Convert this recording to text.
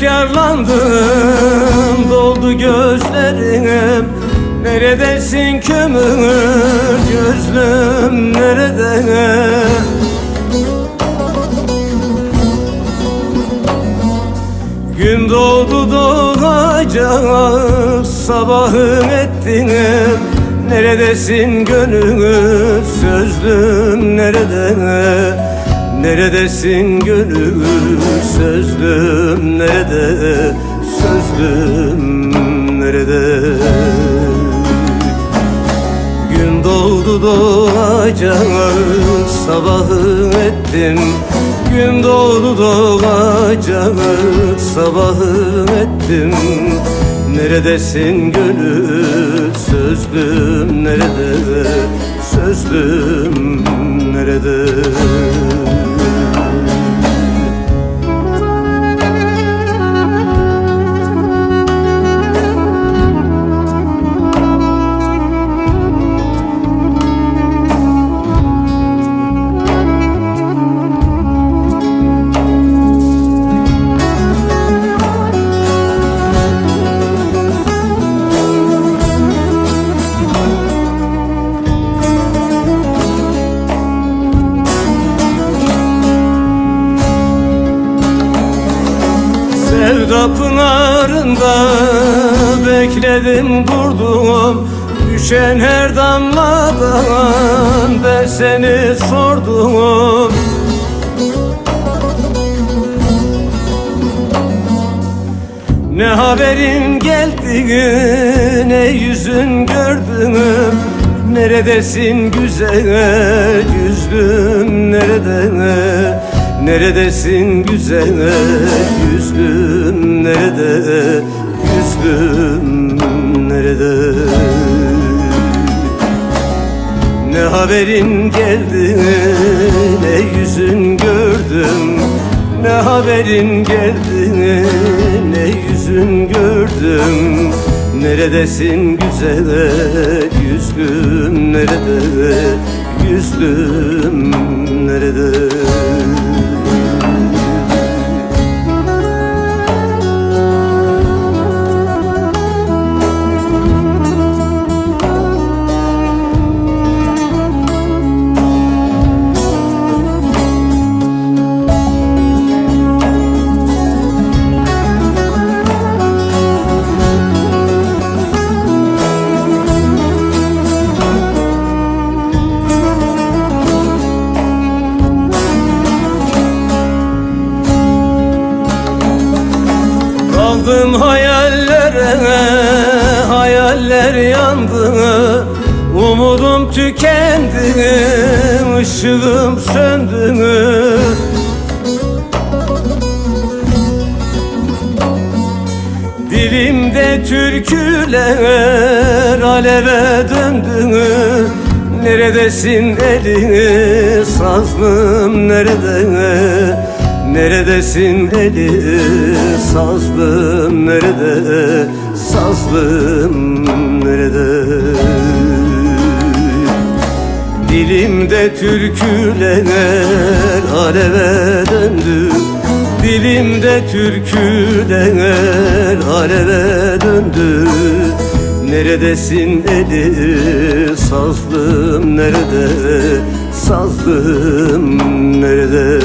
efkarlandım Doldu gözlerim. Neredesin kömür? Gözlüm nerede? Gün doğdu doğacak sabahın ettim Neredesin gönül sözlüm nerede Neredesin gönül? Sözlüm nerede? Sözlüm nerede? Gün doğdu doğacak sabahı ettim. Gün doğdu doğacak sabahı ettim. Neredesin gönül? Sözlüm nerede? Sözlüm nerede Sevda pınarında bekledim durdum Düşen her damladan ben seni sordum. Ne haberin geldi ne yüzün gördüm Neredesin güzel yüzlüm nerede Neredesin güzel yüzlüm? Nerede Yüzlüm? Nerede? Ne haberin geldi ne yüzün gördüm? Ne haberin geldi ne yüzün gördüm? Neredesin güzel yüzlüm? Nerede Yüzlüm? Nerede Daldım hayallere, hayaller yandı. Umudum tükendi, ışığım söndü. Dilimde türküler aleve döndü. Neredesin eli sazlım nerede Neredesin eli sazlım nerede? Sazlım nerede? Dilimde türküler aleve döndü. Dilimde türküler aleve döndü. Neredesin eli sazlım nerede? Sazlım nerede